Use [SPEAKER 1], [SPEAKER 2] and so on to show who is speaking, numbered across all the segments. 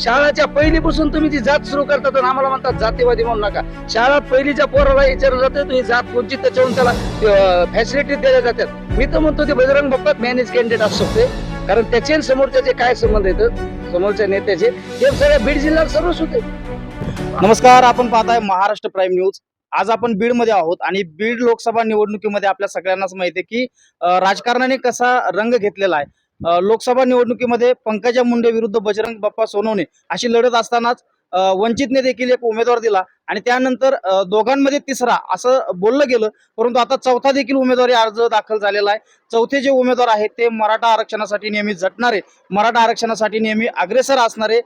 [SPEAKER 1] शाळाच्या पहिलीपासून तुम्ही ती जात सुरू करतात आणि आम्हाला म्हणतात जातीवादी म्हणू नका. शाळा पहिलीच्या पोराला विचारलं जातं तुम्ही जात कोणची त्याच्यावरून त्याला फॅसिलिटी दिल्या जातात. मी तर म्हणतो ते बजरंग बाप्पात मॅनेज कॅन्डिडेट असू शकते. कारण त्याचे समोरच्याचे काय संबंध येतात समोरच्या नेत्याचे. ते सगळ्या बीड जिल्ह्यात सर्वच होते.
[SPEAKER 2] नमस्कार आपण पाहताय महाराष्ट्र प्राईम न्यूज. आज आपण बीडमध्ये आहोत आणि बीड लोकसभा निवडणुकीमध्ये आपल्या सगळ्यांनाच माहिती आहे की राजकारणाने कसा रंग घेतलेला आहे. लोकसभा निवडणुकीमध्ये पंकजा मुंडे विरुद्ध बजरंग बाप्पा सोनवणे अशी लढत असतानाच वंचितने देखील एक उमेदवार दिला आणि त्यानंतर दोघांमध्ये तिसरा असं बोललं गेलं परंतु आता चौथा देखील उमेदवारी अर्ज दाखल झालेला आहे. चौथे जे उमेदवार आहेत ते मराठा आरक्षणासाठी नेहमी झटणारे मराठा आरक्षणासाठी नेहमी अग्रेसर असणारे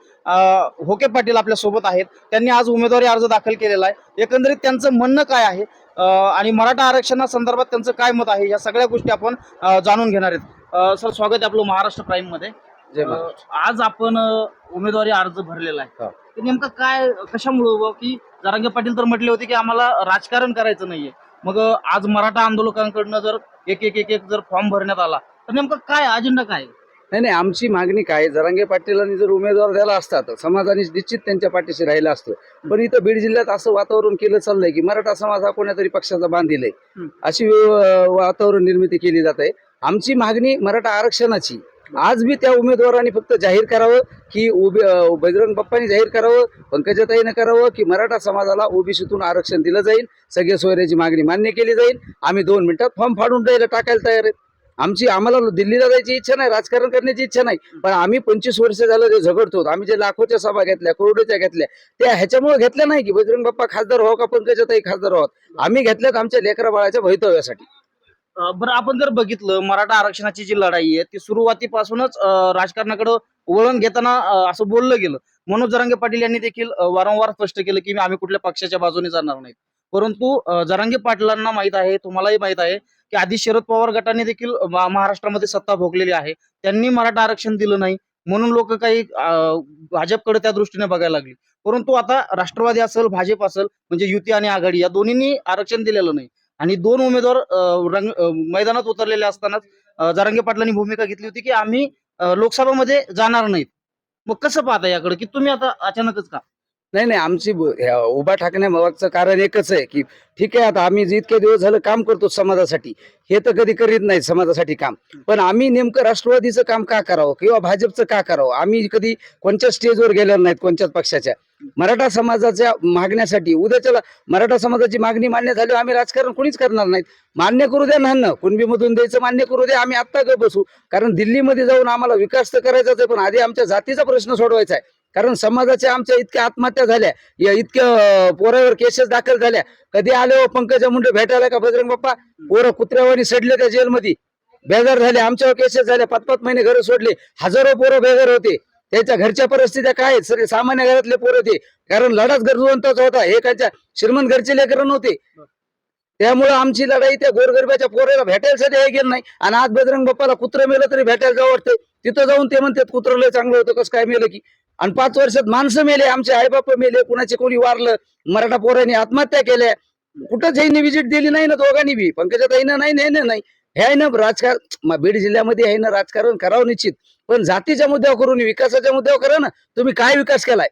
[SPEAKER 2] होके पाटील आपल्यासोबत आहेत. त्यांनी आज उमेदवारी अर्ज दाखल केलेला आहे. एकंदरीत त्यांचं म्हणणं काय आहे? आणि मराठा आरक्षणासंदर्भात त्यांचं काय मत आहे? या सगळ्या गोष्टी आपण जाणून घेणार आहेत. सर स्वागत आहे आपलं महाराष्ट्र प्राईममध्ये
[SPEAKER 1] जय
[SPEAKER 2] अं,
[SPEAKER 1] महाराष्ट्र.
[SPEAKER 2] आज आपण अं, उमेदवारी अर्ज भरलेला आहे
[SPEAKER 1] हो.
[SPEAKER 2] नेमकं काय कशामुळं बुवा की जरांगे पाटील तर म्हटले होते की आम्हाला राजकारण करायचं नाहीये मग अं, आज मराठा आंदोलकांकडनं जर एक एक एक एक जर फॉर्म भरण्यात आला तर नेमकं काय अजेंडा काय आहे?
[SPEAKER 1] नाही नाही आमची मागणी काय जरांगे पाटीलांनी जर उमेदवार द्यायला असता तर समाजाने निश्चित त्यांच्या पाठीशी राहिलं असतं पण इथं बीड जिल्ह्यात असं वातावरण केलं चाललंय की मराठा समाज हा कोण्यातरी पक्षाचा बांध दिलाय
[SPEAKER 2] हम्म.
[SPEAKER 1] अशी अं, वातावरण निर्मिती केली जात आहे आमची मागणी मराठा आरक्षणाची. आज बी त्या उमेदवारांनी फक्त जाहीर करावं की उभे बजरंग बाप्पांनी जाहीर करावं पंकजाताईनं करावं की मराठा समाजाला ओबीसीतून आरक्षण दिलं जाईल. सगळ्या सोयऱ्याची मागणी मान्य केली जाईल. आम्ही दोन मिनिटात फॉर्म फाडून द्यायला टाकायला तयार आहेत. आमची आम्हाला दिल्लीला जायची इच्छा नाही राजकारण करण्याची इच्छा नाही. पण आम्ही पंचवीस वर्ष झालं जे झगडतो. आम्ही जे लाखोच्या सभा घेतल्या करोडोच्या घेतल्या त्या ह्याच्यामुळे घेतल्या नाही की बजरंग बाप्पा खासदार हो का पंकजाताई खासदार आहोत आम्ही घेतल्यात आमच्या लेकरा बाळाच्या भवितव्यासाठी.
[SPEAKER 2] बरं आपण जर बघितलं मराठा आरक्षणाची जी लढाई आहे ती सुरुवातीपासूनच अं, राजकारणाकडे वळण घेताना असं बोललं गेलं. मनोज जरांगे पाटील यांनी देखील वारंवार स्पष्ट केलं की आम्ही कुठल्या पक्षाच्या बाजूने जाणार नाहीत परंतु जरांगे पाटलांना माहीत आहे तुम्हालाही माहीत आहे की आधी शरद पवार गटाने देखील महाराष्ट्रामध्ये सत्ता भोगलेली आहे. त्यांनी मराठा आरक्षण दिलं नाही. म्हणून लोक काही अं, भाजपकडे त्या दृष्टीने बघायला लागली. परंतु आता राष्ट्रवादी असेल भाजप असेल म्हणजे युती आणि आघाडी या दोन्हींनी आरक्षण दिलेलं नाही. आणि दोन उमेदवार रंग मैदानात उतरलेले असतानाच जारंगे पाटलांनी भूमिका घेतली होती की आम्ही लोकसभामध्ये जाणार नाहीत. मग कसं पाहता याकडे? की तुम्ही आता अचानकच का?
[SPEAKER 1] नाही नाही आमची उभा ठाकण्यामागचं कारण एकच आहे की ठीक आहे आता आम्ही जितके दिवस झालं काम करतो समाजासाठी हे तर कधी करीत नाही समाजासाठी काम. पण आम्ही नेमकं राष्ट्रवादीचं काम का करावं किंवा भाजपचं का करावं? आम्ही कधी कोणत्या स्टेजवर गेलेलो नाहीत कोणत्याच पक्षाच्या. मराठा समाजाच्या मागण्यासाठी उद्याच्या मराठा समाजाची मागणी मान्य झाली आम्ही राजकारण कोणीच करणार नाहीत. मान्य करू द्या ना कुणबीमधून द्यायचं मान्य करू द्या आम्ही आत्ता ग बसू. कारण दिल्लीमध्ये जाऊन आम्हाला विकास तर करायचाच आहे पण आधी आमच्या जातीचा प्रश्न सोडवायचा आहे. कारण समाजाच्या आमच्या इतक्या आत्महत्या झाल्या. या इतक्या पोरावर केसेस दाखल झाल्या. कधी आले हो पंकजा मुंडे भेटायला का बजरंग बाप्पा? पोरं कुत्र्यावानी सडले त्या जेलमध्ये. बेजार झाले आमच्यावर केसेस झाल्या. पाच पाच महिने घर सोडले. हजारो पोरं बेजार होते. त्याच्या घरच्या परिस्थित्या काय आहेत? सगळे सामान्य घरातले पोरं होते कारण लढाच गरजवंतच होता. हे कायच्या श्रीमंत घरचे लेकर नव्हते. त्यामुळे आमची लढाई त्या गोरगरब्याच्या पोराला भेटायला सध्या हे गेलं नाही. आणि आज बजरंग बाप्पाला कुत्रं मेलं तरी भेटायला जावं वाटतंय. तिथं जाऊन ते म्हणतात कुत्रं लय चांगलं होतं. कसं काय मेलं की? आणि पाच वर्षात माणसं मेले आमचे आईबाप मेले कुणाचे कोणी वारलं मराठा पोरांनी आत्महत्या केल्या. कुठंच ह्याने विजिट दिली नाही ना दोघांनी बी. पंकजा ताईनं नाही नाही नाही, नाही. हे आहे ना राजकारण बीड जिल्ह्यामध्ये आहे ना राजकारण करावं निश्चित. पण जातीच्या मुद्द्यावर करून विकासाच्या मुद्द्यावर करा ना तुम्ही काय विकास केलाय?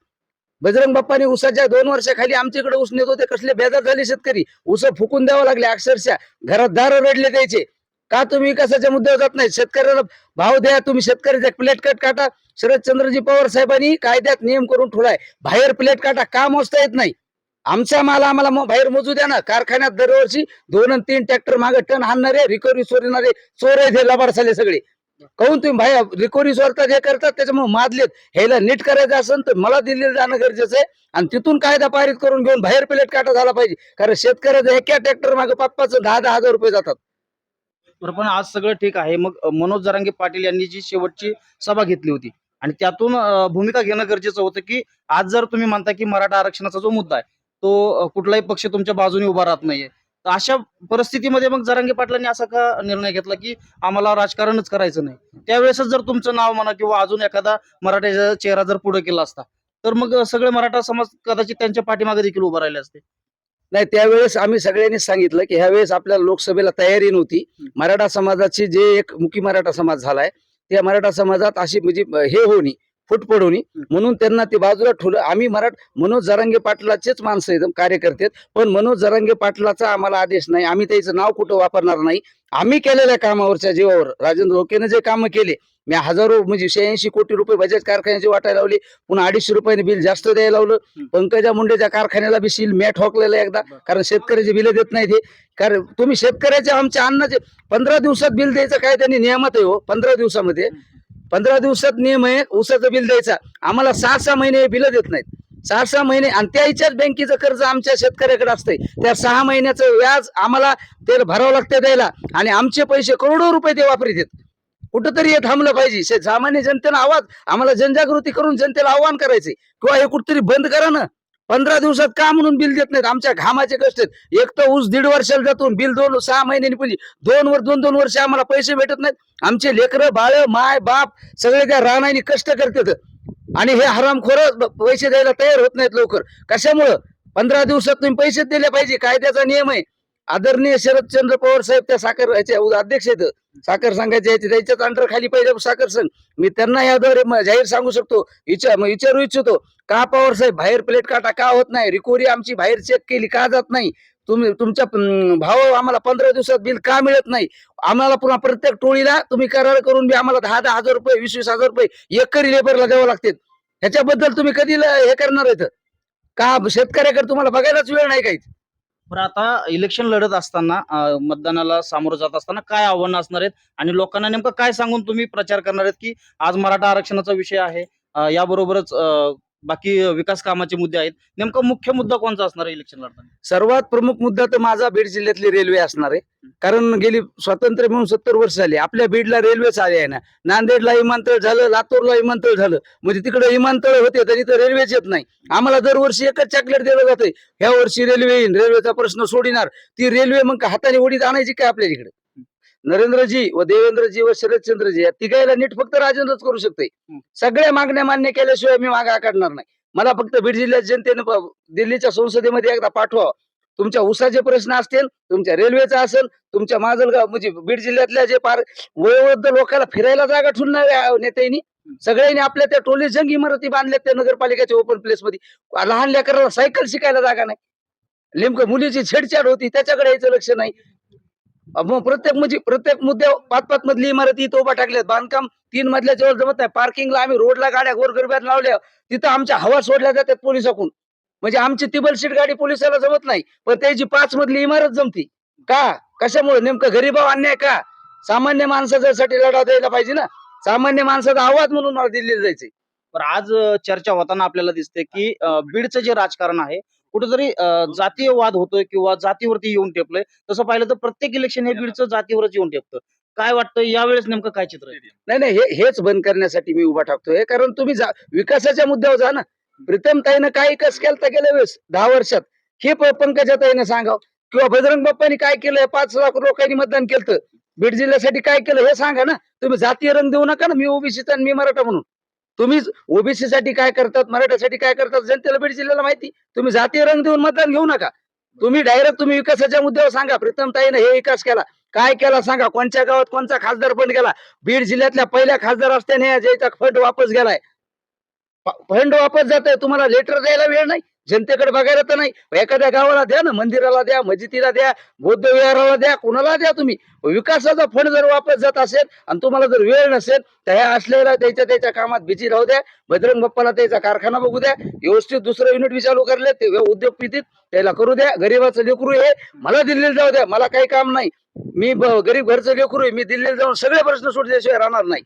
[SPEAKER 1] बजरंग बाप्पाने उसाच्या दोन वर्षाखाली आमच्याकडे ऊस नेत होते कसले बेजार झाले शेतकरी. ऊस फुकून द्यावं लागले अक्षरशः. घरात दार रडले द्यायचे का तुम्ही विकासाच्या मुद्द्यावर जात नाही? शेतकऱ्याला भाव द्या तुम्ही शेतकऱ्याचा प्लेट कट काटा. शरदचंद्रजी पवार साहेबांनी कायद्यात नियम करून ठेवलाय. बाहेर प्लेट काटा का मोजता येत नाही. आमचा माल आम्हाला बाहेर मोजू द्या ना. कारखान्यात दरवर्षी दोन आणि तीन ट्रॅक्टर मागे टन आणणारे रिकव्हरी सोडणारे चोर आहेत हे लबाड झाले सगळे. कहून तुम्ही बाहेर रिकव्हरी सोडतात हे करतात त्याच्यामुळे मादलेत. ह्याला नीट करायचं असेल तर मला दिल्लीला जाणं गरजेचं आहे. आणि तिथून कायदा पारित करून घेऊन बाहेर प्लेट काटा झाला पाहिजे. कारण शेतकऱ्याचं एका ट्रॅक्टर मागे पाच पाच दहा दहा हजार रुपये जातात.
[SPEAKER 2] बरं पण आज सगळं ठीक आहे. मग मनोज जरांगे पाटील यांनी जी शेवटची सभा घेतली होती आणि त्यातून भूमिका घेणं गरजेचं होतं की आज जर तुम्ही म्हणता की मराठा आरक्षणाचा जो मुद्दा आहे तो कुठलाही पक्ष तुमच्या बाजूने उभा राहत नाहीये. तर अशा परिस्थितीमध्ये मग जरांगे पाटलांनी असा का निर्णय घेतला की आम्हाला राजकारणच करायचं नाही? त्यावेळेसच जर तुमचं नाव म्हणा किंवा अजून एखादा मराठ्याचा चेहरा जर पुढे केला असता तर मग सगळे मराठा समाज कदाचित त्यांच्या पाठीमागे देखील उभा राहिले असते.
[SPEAKER 1] नाही त्यावेळेस आम्ही सगळ्यांनी सांगितलं की ह्या वेळेस आपल्याला लोकसभेला तयारी नव्हती. मराठा समाजाची जे एक मुखी मराठा समाज झालाय त्या मराठा समाजात अशी म्हणजे हे होणे फूट पडवणी म्हणून त्यांना ते बाजूला ठेवलं. आम्ही मराठ मनोज जरांगे पाटलाचेच माणसं आहेत कार्यकर्ते. पण मनोज जरांगे पाटलाचा आम्हाला आदेश नाही. आम्ही त्याचं नाव कुठं वापरणार नाही. आम्ही केलेल्या कामावरच्या जीवावर राजेंद्र ओकेने जे कामं केले मी हजारो म्हणजे शहाऐंशी कोटी रुपये बजाज कारखान्याचे वाटायला लावले. पुन्हा अडीचशे रुपयाने बिल जास्त द्यायला लावलं. पंकजा मुंडेच्या कारखान्याला बी सील मॅट ठोकलेलं एकदा. कारण शेतकऱ्याचे बिल देत नाही ते. कारण तुम्ही शेतकऱ्याच्या आमच्या अन्नाचे पंधरा दिवसात बिल द्यायचं काय? त्यांनी नियमात आहे हो पंधरा दिवसामध्ये. पंधरा दिवसात नियम आहे ऊसाचं बिल द्यायचा. आम्हाला सहा सहा महिने बिल देत नाहीत. सहा सहा महिने आणि त्याच्याच बँकेचं कर्ज आमच्या शेतकऱ्याकडे असतंय. त्या सहा महिन्याचं व्याज आम्हाला ते भरावं लागतं द्यायला आणि आमचे पैसे करोडो रुपये ते वापरीत आहेत. कुठंतरी हे थांबलं पाहिजे. सामान्य जनतेनं आवाज आम्हाला जनजागृती करून जनतेला आव्हान करायचे किंवा हे कुठंतरी बंद करा ना. पंधरा दिवसात का म्हणून बिल देत नाहीत? आमच्या घामाचे कष्ट आहेत. एक तर ऊस दीड वर्षाला जातो बिल दोन सहा महिन्यांनी म्हणजे दोन वर दोन दोन वर्ष आम्हाला पैसे भेटत नाहीत. आमचे लेकरं बाळ माय बाप सगळे त्या रानाने कष्ट करतात. आणि हे हरामखोर पैसे द्यायला तयार होत नाहीत लवकर. कशामुळं? पंधरा दिवसात तुम्ही पैसे दिले पाहिजे. कायद्याचा नियम आहे. आदरणीय शरदचंद्र पवार साहेब त्या साखर याचे अध्यक्ष आहेत. साखर संघाचे यायचे त्याच्याच अंडर खाली पाहिजे साखर संघ. मी त्यांना याद्वारे जाहीर सांगू शकतो. विचार म- विचारू इच्छितो. का पवार साहेब बाहेर प्लेट काटा का होत नाही? रिकोरी आमची बाहेर चेक केली का जात नाही? तुम्ही तुमच्या भाव आम्हाला पंधरा दिवसात बिल का मिळत नाही? आम्हाला पुन्हा प्रत्येक टोळीला तुम्ही करार करून बी आम्हाला दहा दहा हजार रुपये वीस वीस हजार रुपये एकरी लेबरला द्यावं लागते ह्याच्याबद्दल तुम्ही कधी हे करणार आहेत? का शेतकऱ्याकडे तुम्हाला बघायलाच वेळ नाही काही
[SPEAKER 2] बरं आता इलेक्शन लढत असताना मतदानाला सामोरं जात असताना काय आव्हानं असणार आहेत? आणि लोकांना नेमकं काय सांगून तुम्ही प्रचार करणार आहेत की आज मराठा आरक्षणाचा विषय आहे? याबरोबरच बाकी विकास कामाचे मुद्दे आहेत. नेमका मुख्य मुद्दा कोणता असणार आहे इलेक्शन लढताना?
[SPEAKER 1] सर्वात प्रमुख मुद्दा तर माझा बीड जिल्ह्यातली रेल्वे असणार आहे. कारण गेली स्वातंत्र्य मिळून सत्तर वर्ष झाली. आपल्या बीडला रेल्वेच आली आहे ना. नांदेडला विमानतळ झालं लातूरला विमानतळ झालं. म्हणजे तिकडे विमानतळ होते तरी तर रेल्वेच येत नाही. आम्हाला दरवर्षी एकच चॉकलेट दिलं जातंय. ह्या वर्षी रेल्वे येईन. रेल्वेचा प्रश्न सोडिणार ती रेल्वे मग हाताने ओढीत आणायची काय आपल्या इकडे? नरेंद्रजी व देवेंद्रजी व शरदचंद्रजी या तिघायला नीट फक्त राजेंद्रच करू शकते सगळ्या मागण्या मान्य केल्याशिवाय मी मागा काढणार नाही. मला फक्त बीड जिल्ह्यात जनतेनं दिल्लीच्या संसदेमध्ये एकदा पाठवा तुमच्या ऊसाचे प्रश्न असतील तुमच्या रेल्वेचा असेल तुमच्या माजलगाव म्हणजे बीड जिल्ह्यातल्या जे पार वयोवृद्ध लोकांना फिरायला जागा ठेवणार नेत्यांनी सगळ्यांनी आपल्या त्या टोली जंग इमारती बांधल्या त्या नगरपालिकेच्या ओपन प्लेस मध्ये. लहान लेकराला सायकल शिकायला जागा नाही. नेमकं मुलीची छेडछाड होती त्याच्याकडे यायचं लक्ष नाही. मग प्रत्येक म्हणजे प्रत्येक मुद्दे पाच पाच मधली इमारती इथं उभा टाकल्यात. बांधकाम तीन मधल्या जवळ जमत नाही. पार्किंगला आम्ही रोडला गाड्या गोरगरब्यात लावल्या. तिथं आमच्या हवा सोडल्या जातात पोलिसाकडून. म्हणजे आमची तिबल सीट गाडी पोलिसाला जमत नाही. पण त्याची पाच मधली इमारत जमती. का? कशामुळे? नेमकं गरीबाव अन्याय का? सामान्य माणसासाठी लढा द्यायला पाहिजे ना? सामान्य माणसाचा आवाज म्हणून मला दिल्ली जायचंय.
[SPEAKER 2] पण आज चर्चा होताना आपल्याला दिसते की बीडचं जे राजकारण आहे कुठेतरी जातीय वाद होतोय किंवा जातीवरती येऊन टेपलंय. तसं पाहिलं तर प्रत्येक इलेक्शन हे बीडचं जातीवरच येऊन टेपतं. काय वाटतं यावेळेस नेमकं काय चित्र
[SPEAKER 1] नाही नाही हे हेच बंद करण्यासाठी मी उभा टाकतोय कारण तुम्ही जा- विकासाच्या मुद्द्यावर जा ना. प्रीतम ताईनं काय विकास केला गेल्या वेळेस? दहा वर्षात. हे पंकजा ताईनं सांगाव. किंवा बजरंग बाप्पानी काय केलंय पाच लाख लोकांनी मतदान केलं बीड जिल्ह्यासाठी काय केलं? हे सांगा ना. तुम्ही जातीय रंग देऊ नका ना. मी ओबीसीचा आणि मी मराठा म्हणून. तुम्ही ओबीसी साठी काय करतात मराठ्यासाठी काय करतात जनतेला बीड जिल्ह्याला माहिती. तुम्ही जातीय रंग देऊन मतदान घेऊ नका. तुम्ही डायरेक्ट तुम्ही विकासाच्या मुद्द्यावर सांगा. प्रीतमताईनं हे विकास केला. काय केला सांगा? कोणत्या गावात कोणता खासदार पण गेला? बीड जिल्ह्यातल्या पहिल्या खासदार असताना फंड वापस गेलाय. फंड वापस जात तुम्हाला लेटर द्यायला वेळ नाही? जनतेकडे बघायला तर नाही. एखाद्या गावाला द्या ना मंदिराला द्या मस्जिदीला द्या बौद्ध विहाराला द्या कुणाला द्या तुम्ही. विकासाचा फंड जर वापस जात असेल आणि तुम्हाला जर वेळ नसेल तर ह्या असलेल्या त्याच्या त्याच्या कामात बिझी राहू द्या. बजरंग बाप्पाला त्याचा कारखाना बघू द्या. व्यवस्थित दुसरं युनिट बी चालू करले ते उद्योगपतीत त्याला करू द्या. गरीबाचं लेकरू हे मला दिल्लीला जाऊ द्या. मला काही काम नाही. मी गरीब घरचं लेकरू मी दिल्लीला जाऊन सगळे प्रश्न सोडल्याशिवाय राहणार नाही.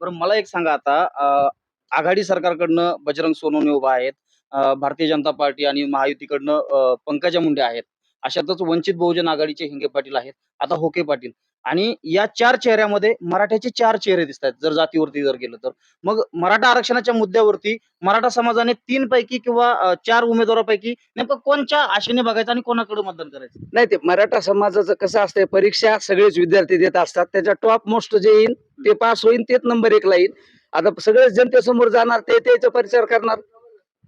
[SPEAKER 2] बरं मला एक सांगा आता. आघाडी सरकारकडनं बजरंग सोनवणे उभा आहेत. भारतीय जनता पार्टी आणि महायुतीकडनं पंकजा मुंडे आहेत. अशातच वंचित बहुजन आघाडीचे हिंगे पाटील आहेत. आता होके पाटील. आणि या चार चेहऱ्यामध्ये मराठ्याचे चार चेहरे दिसत आहेत जर जातीवरती जर गेलं तर. मग मराठा आरक्षणाच्या मुद्द्यावरती मराठा समाजाने तीन पैकी किंवा चार उमेदवारापैकी नेमकं कोणच्या आशेने बघायचं आणि कोणाकडे मतदान करायचं?
[SPEAKER 1] नाही ते मराठा समाजाचं कसं असतंय परीक्षा सगळेच विद्यार्थी देत असतात. त्याच्या टॉप मोस्ट जे येईल ते पास होईल तेच नंबर एकला येईल आता सगळेच जनतेसमोर जाणार ते त्याचा परिचार करणार.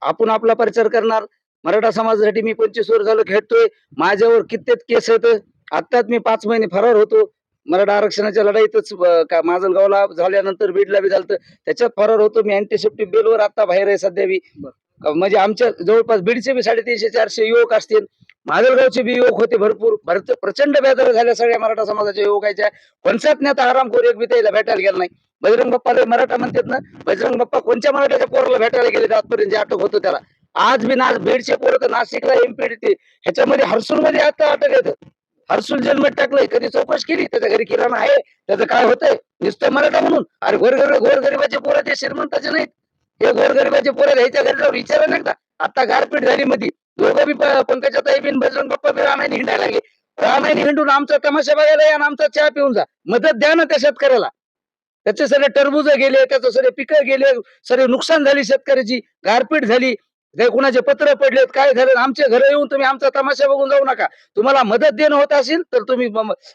[SPEAKER 1] आपण आपला परिचार करणार. मराठा समाजासाठी मी पंचवीस वर्ष झालं खेळतोय. माझ्यावर कित्येक केस आहेत. आत्ताच मी पाच महिने फरार होतो. मराठा आरक्षणाच्या लढाईतच माजलगावला झाल्यानंतर बीडला बी झालं त्याच्यात फरार होतो मी. अँटीसेप्टिक बेलवर आता बाहेर आहे सध्या. का म्हणजे आमच्या जवळपास बीडचे बी साडेतीनशे चारशे युवक असतील. माजलगावचे बी युवक होते भरपूर. भरत प्रचंड बेदर झाल्या सगळ्या मराठा समाजाच्या युवकाच्या पंचायत नेता आरामखोर एक बी भेटायला गेला नाही. बजरंग बाप्पाला मराठा म्हणतात ना बजरंग बाप्पा कोणत्या मराठ्याच्या पोराला भेटायला गेले? आजपर्यंत जे अटक होतो त्याला. आज बी ना भेडचे पोरं तर नाशिकला एमपीडी ह्याच्यामध्ये हर्सूल मध्ये आता अटक येत. हर्सूल जन्मत टाकलंय कधी चौकशी केली त्याच्या घरी किराणा आहे त्याचं काय होतंय? नुसतं मराठा म्हणून. अरे गोरगर गोरगरिबाचे पोरं ते श्रीमंताचे नाहीत. हे गोरगरिबाचे पोरं ह्याच्या घरी जाऊन विचारा नाही का आता गारपीट झाली मध्ये दोघं बी पंकजा ताई बिन बजरंग बाप्पा बी रामायणी हिंडायला लागले. रामायणी हिंडून आमचा तमाशा बघायला या आणि आमचा चहा पिऊन जा. मदत द्या ना त्या शेतकऱ्याला. त्याचे सगळे टरबूज गेले त्याचं सगळे पिकं गेले सगळे नुकसान झाली शेतकऱ्याची गारपीट झाली. काही कुणाचे पत्र पडलेत काय झालं? आमच्या घरी येऊन तुम्ही आमचा तमाशा बघून जाऊ नका. तुम्हाला मदत देणं होत असेल तर तुम्ही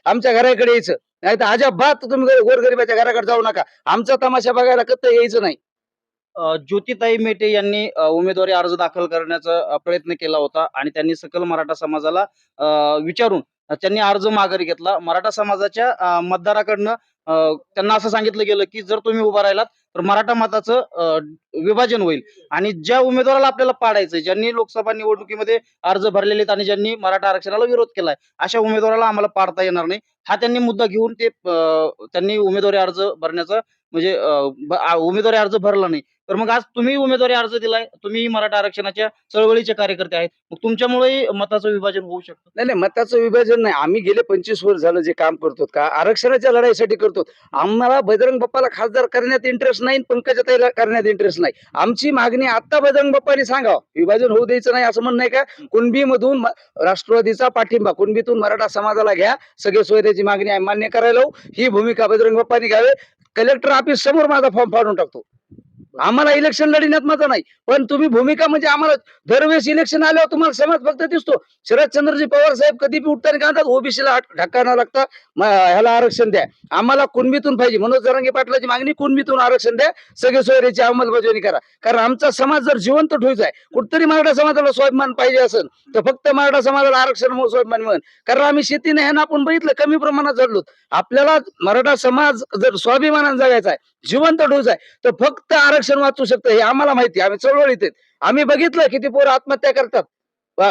[SPEAKER 1] आमच्या घराकडे यायचं. नाही तर अजाबात तुम्ही घरी- गोरगरिबाच्या घराकडे जाऊ नका. आमचा तमाशा बघायला कत्त यायचं नाही.
[SPEAKER 2] ज्योतिताई मेटे यांनी उमेदवारी अर्ज दाखल करण्याचा प्रयत्न केला होता आणि त्यांनी सकल मराठा समाजाला विचारून त्यांनी अर्ज माघारी घेतला. मराठा समाजाच्या मतदाराकडनं त्यांना असं सांगितलं गेलं की जर तुम्ही उभा राहिलात तर मराठा मताचं विभाजन होईल. आणि ज्या उमेदवाराला आपल्याला पाडायचं ज्यांनी लोकसभा निवडणुकीमध्ये अर्ज भरलेले आहेत आणि ज्यांनी मराठा आरक्षणाला विरोध केलाय अशा उमेदवाराला आम्हाला पाडता येणार नाही. हा त्यांनी मुद्दा घेऊन ते त्यांनी उमेदवारी अर्ज भरण्याचा म्हणजे उमेदवारी अर्ज भरला नाही. तर मग आज तुम्ही उमेदवारी अर्ज दिलाय तुम्ही मराठा आरक्षणाच्या चळवळीचे कार्यकर्ते आहेत. मग तुमच्यामुळे मताचं विभाजन होऊ शकतं.
[SPEAKER 1] नाही नाही मताचं विभाजन नाही. आम्ही गेले पंचवीस वर्ष झालं जे काम करतो का? आरक्षणाच्या लढाईसाठी करतो आम्हाला बजरंग बाप्पाला खासदार करण्यात इंटरेस्ट नाही पंकजाताईला करण्यात इंटरेस्ट नाही. आमची मागणी आता बजरंग बाप्पाने सांगावं. विभाजन होऊ द्यायचं नाही असं म्हणणं आहे का? कुणबीमधून राष्ट्रवादीचा पाठिंबा कुणबीतून मराठा समाजाला घ्या. सगळे सोयऱ्याची मागणी आहे मान्य करायला लावू. ही भूमिका बजरंग बाप्पाने घ्यावे. कलेक्टर ऑफिस समोर माझा फॉर्म फाडून टाकतो. आम्हाला इलेक्शन लढण्यात माझा नाही. पण तुम्ही भूमिका म्हणजे आम्हाला दरवेळेस इलेक्शन आल्यावर तुम्हाला समाज फक्त दिसतो. शरदचंद्रजी पवार साहेब कधी बी उठताना काय ओबीसीला ढक्का लागता ह्याला आरक्षण द्या. आम्हाला कुणबीतून पाहिजे. मनोज जरांगे पाटलाची मागणी कुणबीतून आरक्षण द्या. सगळे सोयऱ्याची अंमलबजावणी करा. कारण आमचा समाज जर जिवंत ठेवायचा आहे कुठतरी मराठा समाजाला स्वाभिमान पाहिजे असेल तर फक्त मराठा समाजाला आरक्षण म्हणून स्वाभिमान मिळेल कारण आम्ही शेतीने ह्यानं आपण बघितलं कमी प्रमाणात जडलो आपल्याला मराठा समाज जर स्वाभिमानाने जगायचा आहे जिवंत ठेवायचा आहे तर फक्त आरक्षण वाचू शकतं हे आम्हाला माहिती आहे. आम्ही चळवळीत आहेत. आम्ही बघितलं किती पोरं आत्महत्या करतात.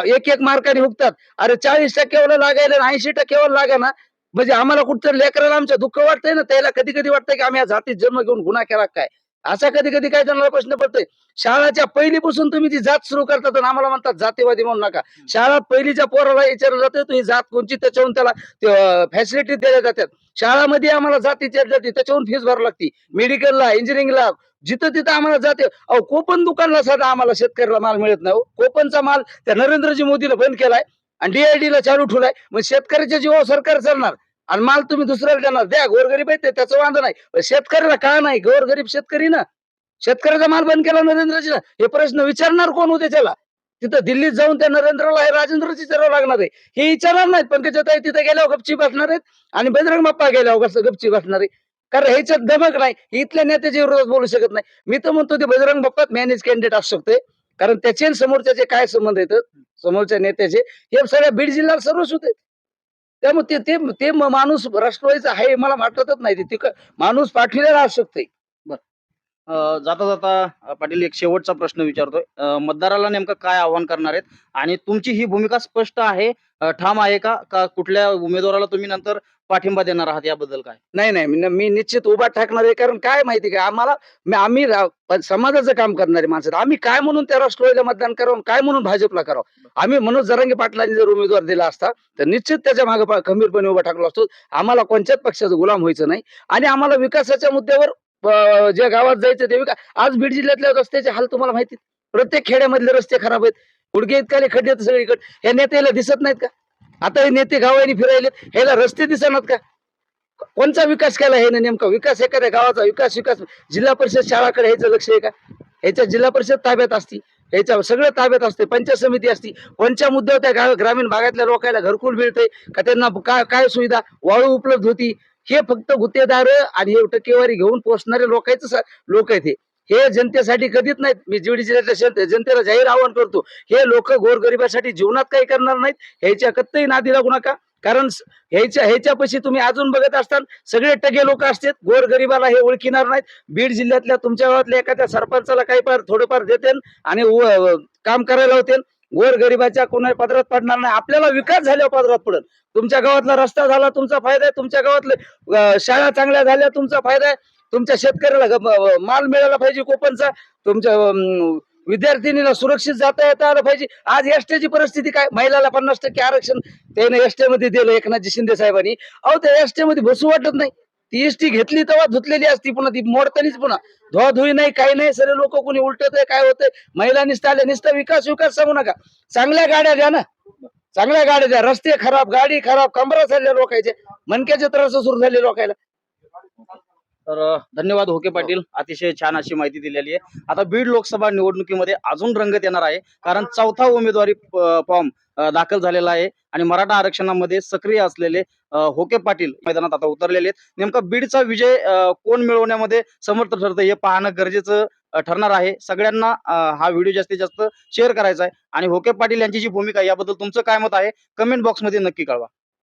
[SPEAKER 1] एक एक मार्काने हुकतात. अरे चाळीस टक्क्यावर लागायला ऐंशी टक्क्यावर लागा ना म्हणजे आम्हाला कुठतरी लेकराला आमच्या दुःख वाटतंय ना त्याला कधी कधी वाटतंय की आम्ही या जातीत जन्म घेऊन गुन्हा केला काय? असा कधी कधी काय त्यांना प्रश्न पडतोय. शाळाच्या पहिलीपासून तुम्ही ती जात सुरू करतात आणि आम्हाला म्हणतात जातीवादी म्हणू नका. शाळात पहिलीच्या पोराला विचारलं जातं तू ही जात कोणची? त्याच्यावरून त्याला फॅसिलिटी दिल्या जातात. शाळामध्ये आम्हाला जाती विचारली जाते त्याच्यावरून फीस भरावी लागते. मेडिकलला इंजिनिअरिंगला जिथं तिथं आम्हाला जाते. अहो कोपन दुकानला साधा आम्हाला शेतकऱ्याला माल मिळत नाही. कोपनचा माल त्या नरेंद्रजी मोदीला बंद केलाय आणि डीआयडी ला चालू ठेवलाय. मग शेतकऱ्याच्या जीवावर सरकार चालणार. आणि माल तुम्ही दुसऱ्याला देणार. द्या गोरगरीब आहे ते त्याचं वांध नाही. शेतकऱ्याला का नाही? गोरगरीब शेतकरी ना. शेतकऱ्याचा माल बंद केला नरेंद्रजीला. हे प्रश्न विचारणार कोण होते त्याला? तिथं दिल्लीत जाऊन त्या नरेंद्रला हे राजेंद्रची विचारावं लागणार आहे. हे विचारणार नाहीत पंकजाताई तिथे गेल्यावर गपची बसणार आहेत. आणि बजरंग बाप्पा गेल्यावर कसं गपची बसणार आहे कारण ह्याच्यात दमक नाही. इथल्या नेत्याच्या विरोधात बोलू शकत नाही. मी तर म्हणतो ते बजरंग बाप्पात मॅनेज कॅन्डिडेट असू शकते. कारण त्याचे समोरच्याचे काय संबंध येतात? समोरच्या नेत्याचे. हे सगळ्या बीड जिल्ह्याला सर्वच होते त्यामुळे ते ते माणूस राष्ट्रवादीचा आहे मला वाटतच नाही. ते माणूस पाठविलेला असू शकते
[SPEAKER 2] बर. जाता जाता पाटील एक शेवटचा प्रश्न विचारतोय. मतदाराला नेमकं काय आव्हान करणार आहेत? आणि तुमची ही भूमिका स्पष्ट आहे ठाम आहे का? का कुठल्या उमेदवाराला तुम्ही नंतर पाठिंबा देणार आहात? याबद्दल काय?
[SPEAKER 1] नाही नाही मी- मी निश्चित उभा टाकणार आहे. कारण काय माहिती का? आम्हाला मी- आम्ही रा- पण समाजाचं काम करणारे माणसं आहेत. आम्ही काय म्हणून त्या राष्ट्रवादीला मतदान करावं? काय म्हणून भाजपला करावं? आम्ही मनोज जरांगे पाटलांनी जर उमेदवार दिला असता तर निश्चित त्याच्यामागे खंबीरपणे उभा टाकलो असतो. आम्हाला कोणत्याच पक्षाचं गुलाम व्हायचं नाही. आणि आम्हाला विकासाच्या मुद्द्यावर अं, ज्या गावात जायचं ते विकास आज बीड जिल्ह्यातल्या रस्त्याचे हाल तुम्हाला माहिती आहेत. प्रत्येक खेड्यामधले रस्ते खराब आहेत. गुडघे इतकाले खड्डे आहेत सगळीकडे या नेत्याला दिसत नाहीत का? आता हे नेते गावाने फिरायले ह्याला रस्ते दिसणार का? कोणचा विकास केला हे नेमका? विकास एखाद्या गावाचा विकास विकास. जिल्हा परिषद शाळाकडे ह्याचं लक्ष आहे का? ह्याच्या जिल्हा परिषद ताब्यात असती. ह्याच्या सगळं ताब्यात असते. पंचायत समिती असती. कोणच्या मुद्द्यावर त्या गाव ग्रामीण भागातल्या लोकांना घरकुल मिळते का? त्यांना काय काय सुविधा? वाळू उपलब्ध होती. हे फक्त गुत्तेदार आणि हे टक्केवारी घेऊन पोचणारे लोकांचं लोक आहेत हे. हे जनतेसाठी कधीच नाहीत. मी जिवडी जनतेला जाहीर आवाहन करतो. हे लोक गोरगरिबासाठी जीवनात काही करणार नाहीत. ह्याच्या कत्तही नादी लागू नका. कारण ह्याच्या ह्याच्यापाशी तुम्ही अजून बघत असताल सगळे टगे लोक असतात. गोरगरिबाला हे ओळखिणार नाहीत. बीड जिल्ह्यातल्या तुमच्या गावातल्या एखाद्या सरपंचाला काही फार थोडंफार देते आणि काम करायला होते गोरगरिबाच्या कोणा पदरात पडणार नाही. आपल्याला विकास झाल्यावर पदरात पडत तुमच्या गावातला रस्ता झाला तुमचा फायदा आहे. तुमच्या गावातले शाळा चांगल्या झाल्या तुमचा फायदा आहे. तुमच्या शेतकऱ्याला माल मिळाला पाहिजे कोपनचा तुमच्या विद्यार्थिनीला सुरक्षित जाता येता आलं पाहिजे. आज एसटीची परिस्थिती काय? महिलाला पन्नास टक्के आरक्षण त्याने एसटी मध्ये दिलं एकनाथजी शिंदे साहेबांनी. अहो त्या एसटी मध्ये बसू वाटत नाही. ती एसटी घेतली तेव्हा धुतलेली असती पुन्हा ती मोडतानीच पुन्हा. धुवाधुई नाही काही नाही सगळे लोक कोणी उलटत काय होतंय? महिला निसता आल्या निसता विकास विकास सांगू नका. चांगल्या गाड्या द्या ना. चांगल्या गाड्या द्या. रस्ते खराब गाडी खराब कमरा चालल्या लोकांचे. मनक्याचे त्रास सुरू झाले लोकायला
[SPEAKER 2] तर धन्यवाद होके पाटील. अतिशय छान अशी माहिती दिलेली आहे. आता बीड लोकसभा निवडणुकीमध्ये अजून रंगत येणार आहे. कारण चौथा उमेदवारी फॉर्म दाखल झालेला आहे. आणि मराठा आरक्षणामध्ये सक्रिय असलेले होके पाटील मैदानात आता उतरलेले आहेत. नेमका बीडचा विजय कोण मिळवण्यामध्ये समर्थ ठरतं हे पाहणं गरजेचं ठरणार आहे. सगळ्यांना हा व्हिडिओ जास्तीत जास्त शेअर करायचा आहे. आणि होके पाटील यांची जी भूमिका याबद्दल तुमचं काय मत आहे? कमेंट बॉक्समध्ये नक्की कळवा.